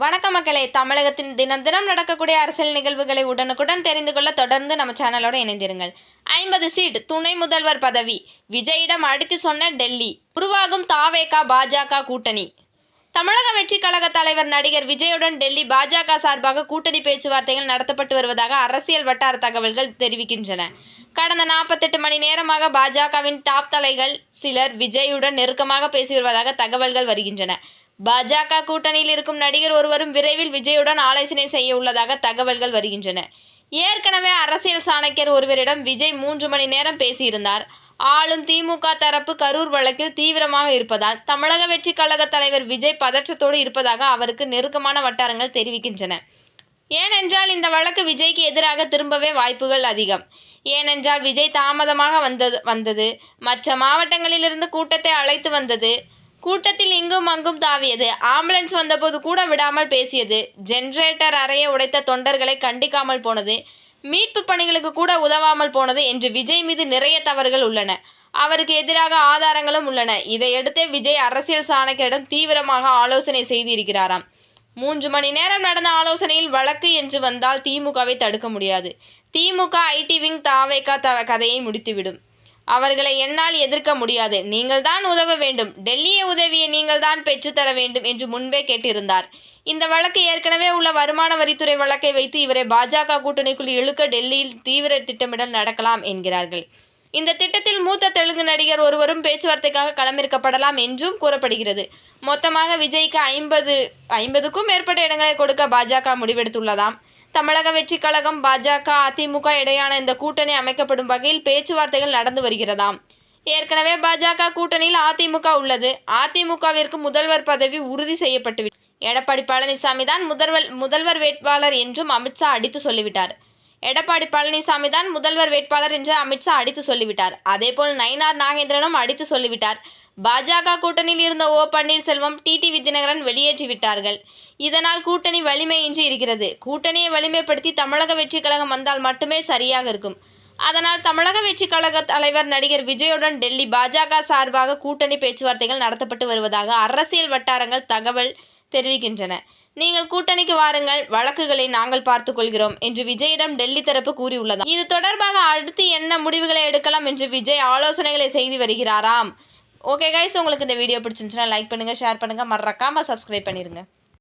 வணக்க மக்களே. தமிழகத்தின் தினம் தினம் நடக்கக்கூடிய அரசியல் நிகழ்வுகளை உடனுக்குடன் தெரிந்து கொள்ள தொடர்ந்து நம்ம சேனலோட இணைந்திருங்கள். ஐம்பது சீட் துணை முதல்வர் பதவி. விஜயிடம் அடித்து சொன்ன டெல்லி. உருவாகும் தாவேகா பாஜக கூட்டணி. தமிழக வெற்றி கழக தலைவர் நடிகர் விஜயுடன் டெல்லி பாஜக சார்பாக கூட்டணி பேச்சுவார்த்தைகள் நடத்தப்பட்டு வருவதாக அரசியல் வட்டார தகவல்கள் தெரிவிக்கின்றன. கடந்த நாற்பத்தெட்டு மணி நேரமாக பாஜகவின் டாப் தலைகள் சிலர் விஜயுடன் நெருக்கமாக பேசி வருவதாக தகவல்கள் வருகின்றன. பாஜக கூட்டணியில் இருக்கும் நடிகர் ஒருவரும் விரைவில் விஜயுடன் ஆலோசனை செய்ய உள்ளதாக தகவல்கள் வருகின்றன. ஏற்கனவே அரசியல் சாணக்கியர் ஒருவரிடம் விஜய் மூன்று மணி நேரம் பேசியிருந்தார். ஆளும் திமுக தரப்பு கரூர் வழக்கில் தீவிரமாக இருப்பதால் தமிழக வெற்றி கழக தலைவர் விஜய் பதற்றத்தோடு இருப்பதாக அவருக்கு நெருக்கமான வட்டாரங்கள் தெரிவிக்கின்றன. ஏனென்றால் இந்த வழக்கு விஜய்க்கு எதிராக திரும்பவே வாய்ப்புகள் அதிகம். ஏனென்றால் விஜய் தாமதமாக வந்தது வந்தது. மற்ற மாவட்டங்களிலிருந்து கூட்டத்தை அழைத்து வந்தது. கூட்டத்தில் இங்கும் அங்கும் தாவியது. ஆம்புலன்ஸ் வந்தபோது கூட விடாமல் பேசியது. ஜென்ரேட்டர் அறையை உடைத்த தொண்டர்களை கண்டிக்காமல் போனது. மீட்பு பணிகளுக்கு கூட உதவாமல் போனது என்று விஜய் மீது நிறைய தவறுகள் உள்ளன. அவருக்கு எதிராக ஆதாரங்களும் உள்ளன. இதையடுத்தே விஜய் அரசியல் சாணக்கியரிடம் தீவிரமாக ஆலோசனை செய்திருக்கிறாராம். மூன்று மணி நேரம் நடந்த ஆலோசனையில் வழக்கு என்று வந்தால் திமுகவை தடுக்க முடியாது. திமுக ஐடி விங் தாவேகா த கதையை முடித்துவிடும். அவர்களை என்னால் எதிர்க்க முடியாது. நீங்கள்தான் உதவ வேண்டும். டெல்லிய உதவியை நீங்கள்தான் பெற்றுத்தர வேண்டும் என்று முன்பே கேட்டிருந்தார். இந்த வழக்கு ஏற்கனவே உள்ள வருமான வரித்துறை வழக்கை வைத்து இவரை பாஜக கூட்டணிக்குள் இழுக்க டெல்லியில் தீவிர திட்டமிடல் நடக்கலாம் என்கிறார்கள். இந்த திட்டத்தில் மூத்த தெலுங்கு நடிகர் ஒருவரும் பேச்சுவார்த்தைக்காக களமிறக்கப்படலாம் என்றும் கூறப்படுகிறது. மொத்தமாக விஜய்க்கு ஐம்பது ஐம்பதுக்கும் மேற்பட்ட இடங்களை கொடுக்க பாஜக முடிவெடுத்துள்ளதாம். தமிழக வெற்றி கழகம் பாஜக அதிமுக இடையான இந்த கூட்டணி அமைக்கப்படும் வகையில் பேச்சுவார்த்தைகள் நடந்து வருகிறதாம். ஏற்கனவே பாஜக கூட்டணியில் அதிமுக உள்ளது. அதிமுகவிற்கு முதல்வர் பதவி உறுதி செய்யப்பட்டு எடப்பாடி பழனிசாமி தான் முதல்வர் முதல்வர் வேட்பாளர் என்றும் அமித்ஷா அடித்து சொல்லிவிட்டார். எடப்பாடி பழனிசாமி தான் முதல்வர் வேட்பாளர் என்று அமித்ஷா அடித்து சொல்லிவிட்டார். அதேபோல் நயினார் நாகேந்திரனும் அடித்து சொல்லிவிட்டார். பாஜக கூட்டணியில் இருந்த ஓ பன்னீர்செல்வம் டிடிவி தினகரன் வெளியேற்றி விட்டார்கள். இதனால் கூட்டணி வலிமையின்றி இருக்கிறது. கூட்டணியை வலிமைப்படுத்தி தமிழக வெற்றி கழகம் வந்தால் மட்டுமே சரியாக இருக்கும். அதனால் தமிழக வெற்றி கழக தலைவர் நடிகர் விஜயுடன் டெல்லி பாஜக சார்பாக கூட்டணி பேச்சுவார்த்தைகள் நடத்தப்பட்டு வருவதாக அரசியல் வட்டாரங்கள் தகவல் தெரிவிக்கின்றன. நீங்கள் கூட்டணிக்கு வாருங்கள். வழக்குகளை நாங்கள் பார்த்துக் கொள்கிறோம் என்று விஜயிடம் டெல்லி தரப்பு கூறியுள்ளது இது தொடர்பாக அடுத்து என்ன முடிவுகளை எடுக்கலாம் என்று விஜய் ஆலோசனைகளை செய்து வருகிறாராம். ஓகே கைஸ் உங்களுக்கு இந்த வீடியோ பிடிச்சிருந்துச்சுன்னா லைக் பண்ணுங்கள் ஷேர் பண்ணுங்கள் மறக்காமல் சப்ஸ்கிரைப் பண்ணிடுங்க